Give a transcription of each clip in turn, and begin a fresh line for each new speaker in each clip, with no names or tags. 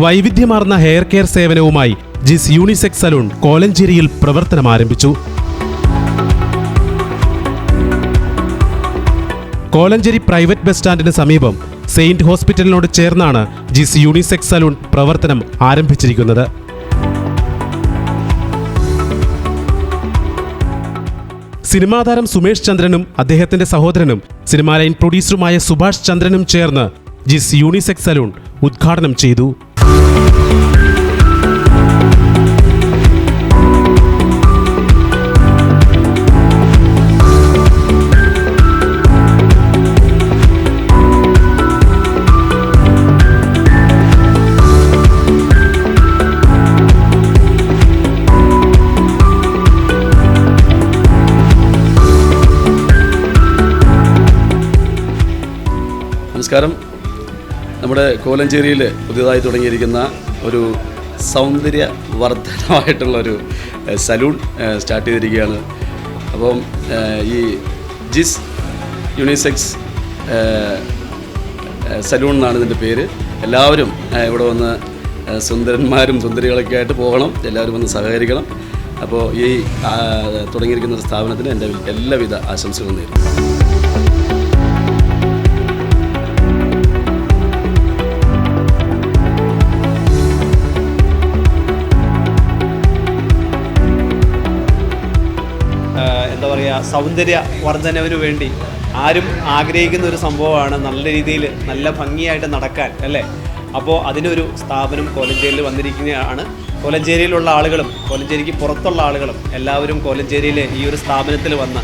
വൈവിധ്യമാർന്ന hair care സേവനവുമായി ജിസ് unisex salon കോലഞ്ചേരിയിൽ പ്രവർത്തനം ആരംഭിച്ചു. കോലഞ്ചേരി പ്രൈവറ്റ് ബസ് സ്റ്റാൻഡിന് സമീപം സെയിന്റ് ഹോസ്പിറ്റലിനോട് ചേർന്നാണ് ജിസ് യൂണിസെക്സ് സലൂൺ പ്രവർത്തനം ആരംഭിച്ചിരിക്കുന്നത്. സിനിമാതാരം സുമേഷ് ചന്ദ്രനും അദ്ദേഹത്തിന്റെ സഹോദരനും സിനിമാ ലൈൻ പ്രൊഡ്യൂസറുമായ സുഭാഷ് ചന്ദ്രനും ചേർന്ന് ജിസ് യൂണിസെക്സ് സലൂൺ ഉദ്ഘാടനം ചെയ്തു.
നമസ്കാരം നമ്മുടെ കോലഞ്ചേരിയിൽ പുതിയതായി തുടങ്ങിയിരിക്കുന്ന ഒരു സൗന്ദര്യ വർദ്ധനമായിട്ടുള്ള ഒരു സലൂൺ സ്റ്റാർട്ട് ചെയ്തിരിക്കുകയാണ്. അപ്പം ഈ ജിസ് യൂണിസെക്സ് സലൂൺ എന്നാണ് ഇതിന്റെ പേര്. എല്ലാവരും ഇവിടെ വന്ന് സുന്ദരന്മാരും സുന്ദരികളൊക്കെ ആയിട്ട് പോകണം. എല്ലാവരും വന്ന് സഹകരിക്കണം. അപ്പോൾ ഈ തുടങ്ങിയിരിക്കുന്ന സ്ഥാപനത്തിന് എന്റെ എല്ലാവിധ ആശംസകളും നേരുന്നു.
സൗന്ദര്യ വർധനവിന് വേണ്ടി ആരും ആഗ്രഹിക്കുന്ന ഒരു സംഭവമാണ് നല്ല രീതിയിൽ നല്ല ഭംഗിയായിട്ട് നടക്കാൻ അല്ലേ? അപ്പോൾ അതിനൊരു സ്ഥാപനം കോലഞ്ചേരിയിൽ വന്നിരിക്കുകയാണ്. കോലഞ്ചേരിയിലുള്ള ആളുകളും കോലഞ്ചേരിക്ക് പുറത്തുള്ള ആളുകളും എല്ലാവരും കോലഞ്ചേരിയിലെ ഈ ഒരു സ്ഥാപനത്തിൽ വന്ന്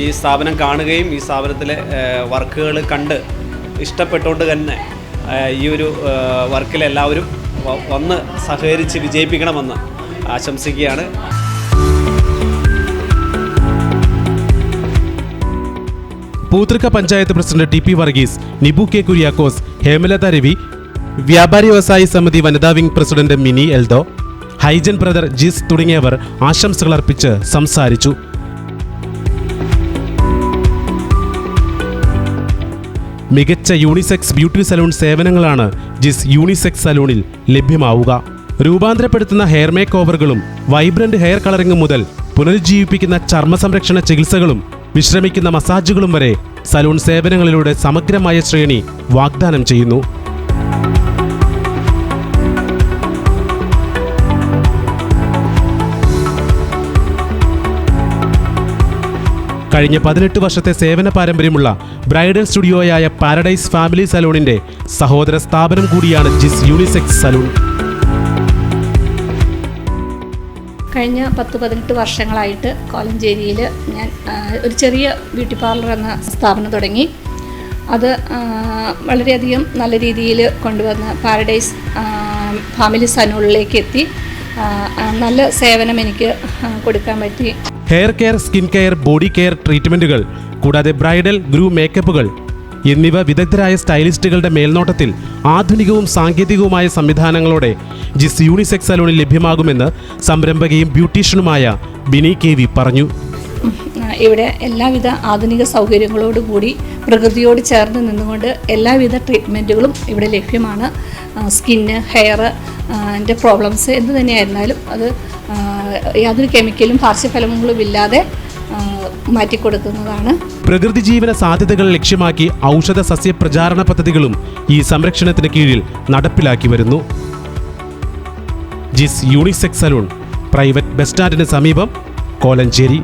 ഈ സ്ഥാപനം കാണുകയും ഈ സ്ഥാപനത്തിലെ വർക്കുകൾ കണ്ട് ഇഷ്ടപ്പെട്ടുകൊണ്ട് തന്നെ ഈ ഒരു വർക്കിൽ എല്ലാവരും വന്ന് സഹകരിച്ച് വിജയിപ്പിക്കണമെന്ന് ആശംസിക്കുകയാണ്.
Poothrikka panchayat president T P Varghese Nibu K Kuriakose Hemalatha Ravi വ്യാപാരി വ്യവസായി സമിതി വനിതാ wing president Mini Eldho Hygen brother Jis തുടങ്ങിയവർ ആശംസകൾ അർപ്പിച്ച് സംസാരിച്ചു. മികച്ച യൂണിസെക്സ് ബ്യൂട്ടി സലൂൺ സേവനങ്ങളാണ് ജിസ് യൂണിസെക്സ് സലൂണിൽ ലഭ്യമാവുക. രൂപാന്തരപ്പെടുത്തുന്ന ഹെയർ മേക്ക് ഓവറുകളും വൈബ്രന്റ് ഹെയർ കളറിംഗ് മുതൽ പുനരുജ്ജീവിപ്പിക്കുന്ന ചർമ്മ സംരക്ഷണ ചികിത്സകളും വിശ്രമിക്കുന്ന മസാജുകളും വരെ സലൂൺ സേവനങ്ങളിലൂടെ സമഗ്രമായ ശ്രേണി വാഗ്ദാനം ചെയ്യുന്നു. കഴിഞ്ഞ പതിനെട്ട് വർഷത്തെ സേവന പാരമ്പര്യമുള്ള ബ്രൈഡൽ സ്റ്റുഡിയോയായ പാരഡൈസ് ഫാമിലി സലൂണിന്റെ സഹോദര സ്ഥാപനം കൂടിയാണ് ജിസ് യൂണിസെക്സ് സലൂൺ.
കഴിഞ്ഞ പത്ത് പതിനെട്ട് വർഷങ്ങളായിട്ട് കോലഞ്ചേരിയിൽ ഞാൻ ഒരു ചെറിയ ബ്യൂട്ടി പാർലർ എന്ന സ്ഥാപനം തുടങ്ങി. അത് വളരെയധികം നല്ല രീതിയിൽ കൊണ്ടുവന്ന് പാരഡൈസ് ഫാമിലി സനൂളിലേക്ക് എത്തി. നല്ല സേവനം എനിക്ക് കൊടുക്കാൻ പറ്റി.
Hair care skin care body care ട്രീറ്റ്മെന്റുകൾ കൂടാതെ ബ്രൈഡൽ ഗ്രൂ മേക്കപ്പുകൾ എന്നിവ വിദഗ്ധരായ സ്റ്റൈലിസ്റ്റുകളുടെ മേൽനോട്ടത്തിൽ ആധുനികവും സാങ്കേതികവുമായ സംവിധാനങ്ങളോടെ ജിസ് യൂണിസെക്സ് സലൂണിൽ ലഭ്യമാകുമെന്ന് സംരംഭകയും ബ്യൂട്ടീഷ്യനുമായ ബിനി കെ വി പറഞ്ഞു.
ഇവിടെ എല്ലാവിധ ആധുനിക സൗകര്യങ്ങളോടുകൂടി പ്രകൃതിയോട് ചേർന്ന് നിന്നുകൊണ്ട് എല്ലാവിധ ട്രീറ്റ്മെന്റുകളും ഇവിടെ ലഭ്യമാണ്. സ്കിന്ന് ഹെയർ എന്റെ പ്രോബ്ലംസ് എന്ത് തന്നെയായിരുന്നാലും അത് യാതൊരു കെമിക്കലും പാർശ്വഫലങ്ങളും ഇല്ലാതെ മാറ്റിക്കൊടുക്കുന്നതാണ്.
പ്രകൃതി ജീവന സാധ്യതകൾ ലക്ഷ്യമാക്കി ഔഷധ സസ്യ പ്രചാരണ പദ്ധതികളും ഈ സംരക്ഷണത്തിന് കീഴിൽ നടപ്പിലാക്കി വരുന്നു. ജിസ് യൂണിസെക് സലൂൺ പ്രൈവറ്റ് ബസ് സ്റ്റാൻഡിന് സമീപം കോലഞ്ചേരി.